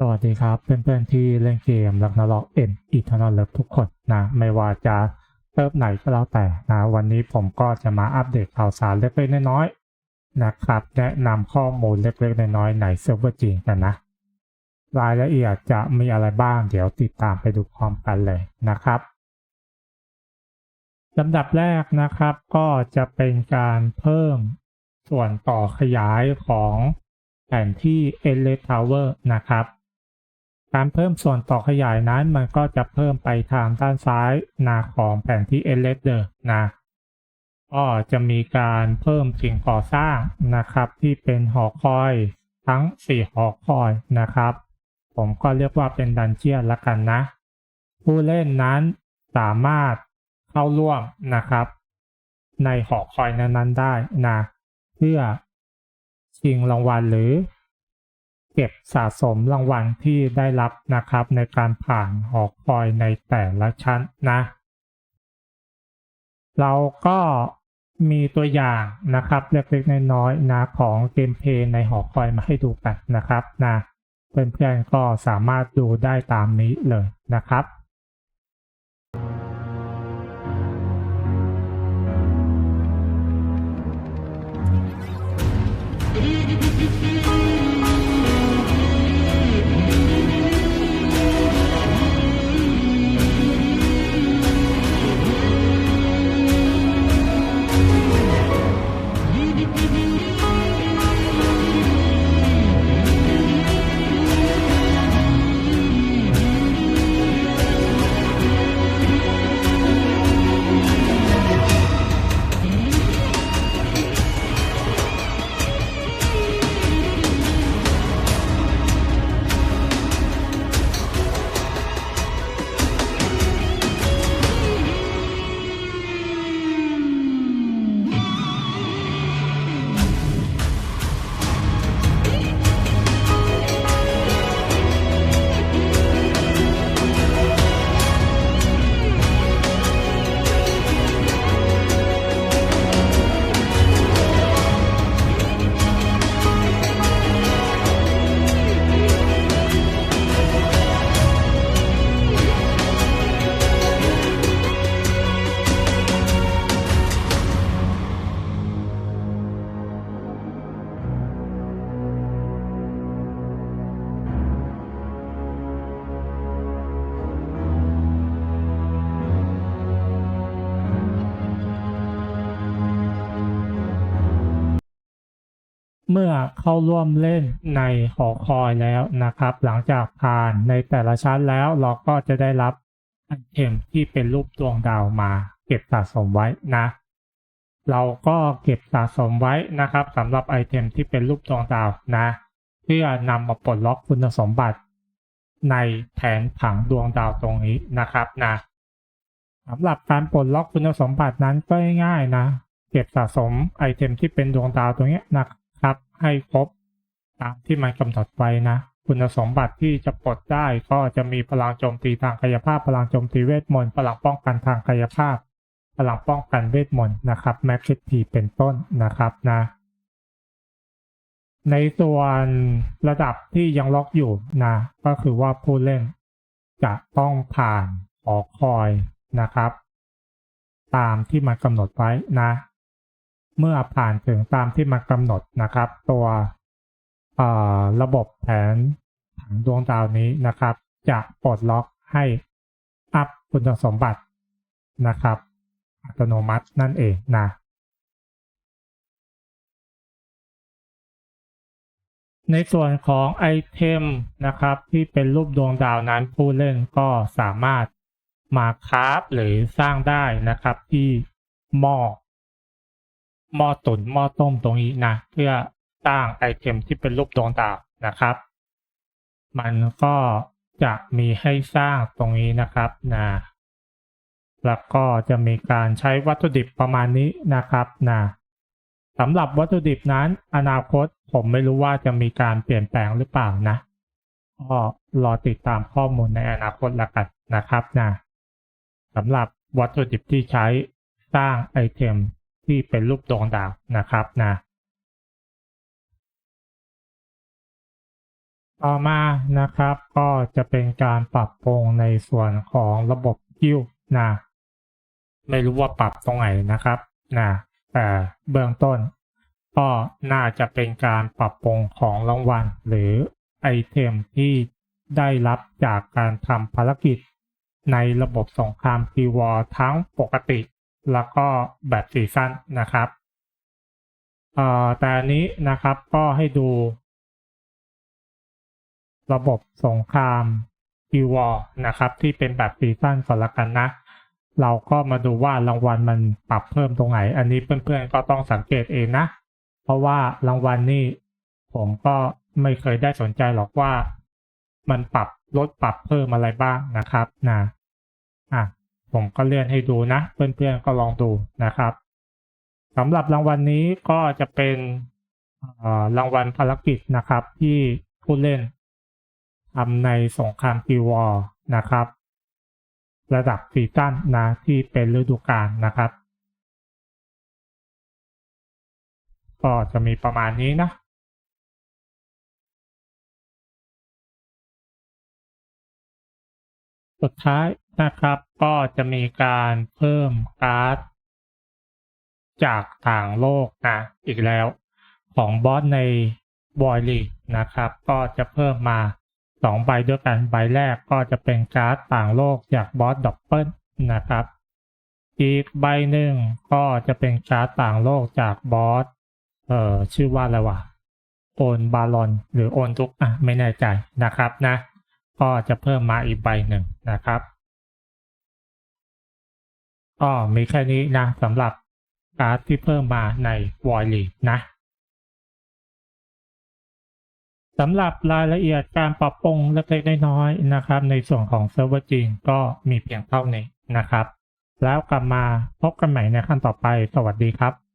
สวัสดีครับเพื่อนๆที่เล่นเกมลักนาล็อกเอ็นอีทานอลเลิฟทุกคนนะไม่ว่าจะเติมไหนก็แล้วแต่นะวันนี้ผมก็จะมาอัปเดตข่าวสารเล็กๆน้อยๆนะครับแนะนำข้อมูลเล็กๆน้อยๆในเซิร์ฟเวอร์จริงกันนะ รายละเอียดจะมีอะไรบ้างเดี๋ยวติดตามไปดูพร้อมกันเลยนะครับลำดับแรกนะครับก็จะเป็นการเพิ่มส่วนต่อขยายของแผนที่ e l e t Tower นะครับ การเพิ่มส่วนต่อขยายนั้นมันก็จะเพิ่มไปทางด้านซ้ายนาของแผนที่ e l e t เดอร์นะก็จะมีการเพิ่มสิ่งก่อสร้างนะครับที่เป็นหอคอยทั้ง 4 หอคอยนะครับ ผมก็เรียกว่าเป็นดันเจียนละกันนะ ผู้เล่นนั้นสามารถเข้าร่วมนะครับ ในหอคอยนั้นๆได้นะเพื่อชิงรางวัลหรือ เก็บสะสมรางวัลที่ได้รับนะครับ ในการผ่านหอคอยในแต่ละชั้นนะ เราก็มีตัวอย่างนะครับเล็กๆน้อยๆนะของเกมเพย์ในหอคอยมาให้ดูกันนะครับนะเพื่อนๆก็สามารถดูได้ตามนี้เลยนะครับ เมื่อเข้าร่วมเล่นในหอคอยแล้วนะครับ หลังจากผ่านในแต่ละชั้นแล้วเราก็จะได้รับไอเทมที่เป็นรูปดวงดาวมาเก็บสะสมไว้นะ เราก็เก็บสะสมไว้นะครับสำหรับไอเทมที่เป็นรูปดวงดาวนะ เพื่อนำมาปลดล็อกคุณสมบัติ ในแผนผังดวงดาวตรงนี้นะครับนะสำหรับการปลดล็อกคุณสมบัตินั้นก็ง่ายๆนะ เก็บสะสมไอเทมที่เป็นดวงดาวตรงนี้นะ ครับให้ครบตามที่มันกำหนดไว้นะ คุณสมบัติที่จะปลดได้ก็จะมีพลังโจมตีทางกายภาพ พลังโจมตีเวทมนต์พลังป้องกันทางกายภาพ พลังป้องกันเวทมนต์นะครับแม็กซ์พีเป็นต้นนะครับนะในส่วนระดับที่ยังล็อกอยู่นะก็คือว่าผู้เล่นจะต้องผ่านหอกคอยนะครับ ตามที่มันกำหนดไว้นะ เมื่อผ่านถึงตามที่มันกำหนดนะครับ ตัวระบบแผนผังดวงดาวนี้นะครับ จะปลดล็อกให้อัพคุณสมบัตินะครับ อัตโนมัตินั่นเองนะในส่วนของไอเทมนะครับ ที่เป็นรูปดวงดาวนั้นผู้เล่นก็สามารถมาคราฟหรือสร้างได้นะครับที่หม้อ หม้อตุนหม้อต้มตรงนี้นะ เพื่อสร้างไอเทมที่เป็นรูปดวงดาวนะครับ มันก็จะมีให้สร้างตรงนี้นะครับนะแล้วก็จะมีการใช้วัตถุดิบประมาณนี้นะครับนะสำหรับวัตถุดิบนั้น อนาคตผมไม่รู้ว่าจะมีการเปลี่ยนแปลงหรือเปล่านะก็รอติดตามข้อมูลในอนาคตละกันนะครับนะสำหรับวัตถุดิบที่ใช้สร้างไอเทม ที่เป็นรูปดวงดาวนะครับนะต่อมานะครับก็จะเป็นการปรับปรุงในส่วนของระบบคิวนะไม่รู้ว่าปรับตรงไหนนะครับนะแต่เบื้องต้น ก็น่าจะเป็นการปรับปรุงของรางวัล หรือไอเทมที่ได้รับจากการทำภารกิจ ในระบบสงครามทีวอร์ทั้งปกติ แล้วก็แบบซีซั่นนะครับเอ่อแต่อันนี้นะครับก็ให้ดู ระบบสงครามทีวอนะครับ ที่เป็นแบบซีซั่นก่อนละกันนะ เราก็มาดูว่ารางวัลมันปรับเพิ่มตรงไหน อันนี้เพื่อนๆก็ต้องสังเกตเองนะ เพราะว่ารางวัลนี่ผมก็ไม่เคยได้สนใจหรอกว่า มันปรับลดปรับเพิ่มอะไรบ้างนะครับนะอะ ผมก็เลื่อนให้ดูนะ เพื่อนๆก็ลองดูนะครับสำหรับรางวัลนี้ก็จะเป็นรางวัลภารกิจนะครับ ที่ผู้เล่นทำในสงครามปีวอร์นะครับ ระดับซีซั่นนะที่เป็นฤดูกาลนะครับ ก็จะมีประมาณนี้นะสุดท้าย นะครับ ก็จะมีการเพิ่มการ์ดจากต่างโลกนะอีกแล้ว ของบอสในบอยลีนะครับ ก็จะเพิ่มมาสองใบด้วยกันใบแรกก็จะเป็นการ์ดต่างโลกจากบอสดับเบิลนะครับ อีกใบหนึ่งก็จะเป็นการ์ดต่างโลกจากบอสเอ่อชื่อว่าอะไรวะโอนบาลอนหรือโอนทุกอะไม่แน่ใจนะครับนะ ก็จะเพิ่มมาอีกใบหนึ่งนะครับ ก็มีแค่นี้นะสำหรับการ์ดที่เพิ่มมาในวอยลีนะสำหรับรายละเอียดการปรับปรุงเล็กๆน้อยๆนะครับ ในส่วนของเซิร์ฟเวอร์จริงก็มีเพียงเท่านี้นะครับ แล้วกลับมาพบกันใหม่ในขั้นต่อไปสวัสดีครับ